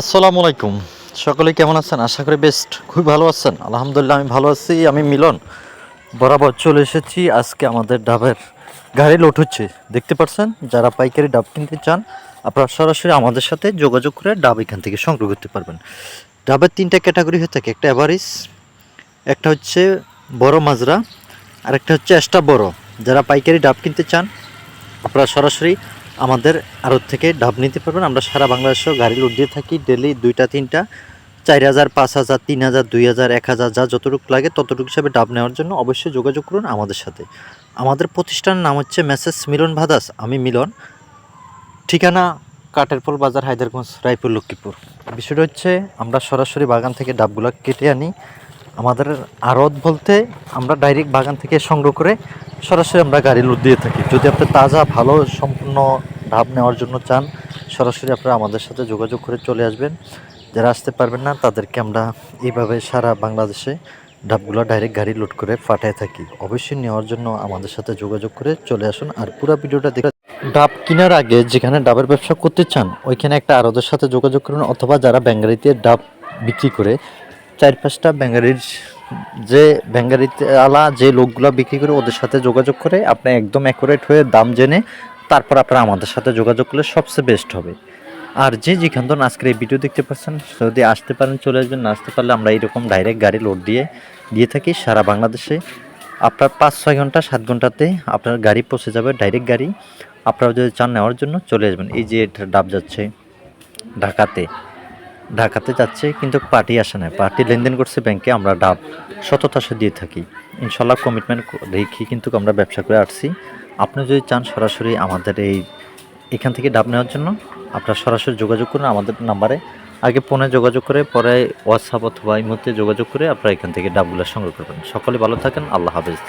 আসসালামু আলাইকুম। সকলে কেমন আছেন? আশা করি বেস্ট। খুবই ভালো আছেন। আলহামদুলিল্লাহ, আমি ভালো আছি। আমি মিলন। বরাবর চলে এসেছি আজকে আমাদের ডাবের গাড়ি লোড হচ্ছে। দেখতে পাচ্ছেন? যারা পাইকারি ডাব কিনতে চান, আপনারা সরাসরি আমাদের সাথে যোগাযোগ করে ডাব এখান থেকে সংগ্রহ করতে পারবেন। ডাবের তিনটা ক্যাটাগরি হয়ে থাকে। একটা অ্যাভারেজ একটা হচ্ছে বড় মাজরা, আর একটা হচ্ছে এক্সট্রা বড়। যারা পাইকারি ডাব কিনতে চান, আপনারা সরাসরি আমাদের আড়ত থেকে ডাব নিতে পারবেন। আমরা সারা বাংলাদেশেও গাড়ি লোড দিয়ে থাকি ডেলি দুইটা, তিনটা। চার হাজার, পাঁচ হাজার, তিন হাজার, দুই হাজার, এক হাজার, যা যতটুকু লাগে ততটুকু হিসাবে ডাব নেওয়ার জন্য অবশ্যই যোগাযোগ করুন আমাদের সাথে। আমাদের প্রতিষ্ঠানের নাম হচ্ছে মেসেজ মিলন ভাদাস, আমি মিলন। ঠিকানা কাটেরপোল বাজার, হায়দারগঞ্জ, রায়পুর, লক্ষ্মীপুর। বিষয়টা হচ্ছে আমরা সরাসরি বাগান থেকে ডাবগুলো কেটে আনি। আমাদের আড়ত বলতে আমরা ডাইরেক্ট বাগান থেকে সংগ্রহ করে সরাসরি আমরা গাড়ি লোড দিয়ে থাকি। যদি আপনি তাজা, ভালো, সম্পূর্ণ ডাব নেওয়ার জন্য চান, সরাসরি আপনারা আমাদের সাথে যোগাযোগ করে চলে আসবেন। যারা আসতে পারবেন না, তাদেরকে আমরা এইভাবে সারা বাংলাদেশে ডাবগুলো ডাইরেক্ট গাড়ি লোড করে পাঠায় থাকি। অবশ্যই নেওয়ার জন্য আমাদের সাথে যোগাযোগ করে চলে আসুন আর পুরো ভিডিওটা দেখে ডাব কেনার আগে যেখানে ডাবের ব্যবসা করতে চান, ওইখানে একটা আরদের সাথে যোগাযোগ করুন অথবা যারা ব্যাঙ্গারিতে ডাব বিক্রি করে চার পাঁচটা ব্যাঙ্গারির যে ব্যাঙ্গারিতে আলা যে লোকগুলো বিক্রি করে ওদের সাথে যোগাযোগ করে আপনি একদম অ্যাকুরেট হয়ে দাম জেনে তারপর আপনারা আমাদের সাথে যোগাযোগ করলে সবচেয়ে বেস্ট হবে। আর যে যেখান থেকে আজকের এই ভিডিও দেখতে পাচ্ছেন, যদি আসতে পারেন, চলে আসবেন। না আসতে পারলে আমরা এরকম ডাইরেক্ট গাড়ি লোড দিয়ে দিয়ে থাকি সারা বাংলাদেশে। আপনার পাঁচ, ছয় ঘণ্টা, সাত ঘন্টাতে আপনার গাড়ি পৌঁছে যাবে ডাইরেক্ট গাড়ি। আপনারা যদি চান নেওয়ার জন্য চলে আসবেন। এই যে এটা ডাব যাচ্ছে ঢাকাতে। ঢাকাতে যাচ্ছে, কিন্তু পার্টি আসে না। পার্টি লেনদেন করছে ব্যাংকে, আমরা ডাব সততাশে দিয়ে থাকি। ইনশাল্লাহ কমিটমেন্ট রেখে কিন্তু আমরা ব্যবসা করে আসছি। আপনি যদি চান সরাসরি আমাদের এই, এখান থেকে ডাব নেওয়ার জন্য, আপনারা সরাসরি যোগাযোগ করুন আমাদের নাম্বারে। আগে ফোনে যোগাযোগ করে, পরে হোয়াটসঅ্যাপ অথবা এই মুহূর্তে যোগাযোগ করে আপনারা এখান থেকে ডাবগুলো সংগ্রহ করবেন। সকলে ভালো থাকেন, আল্লাহ হাফেজ।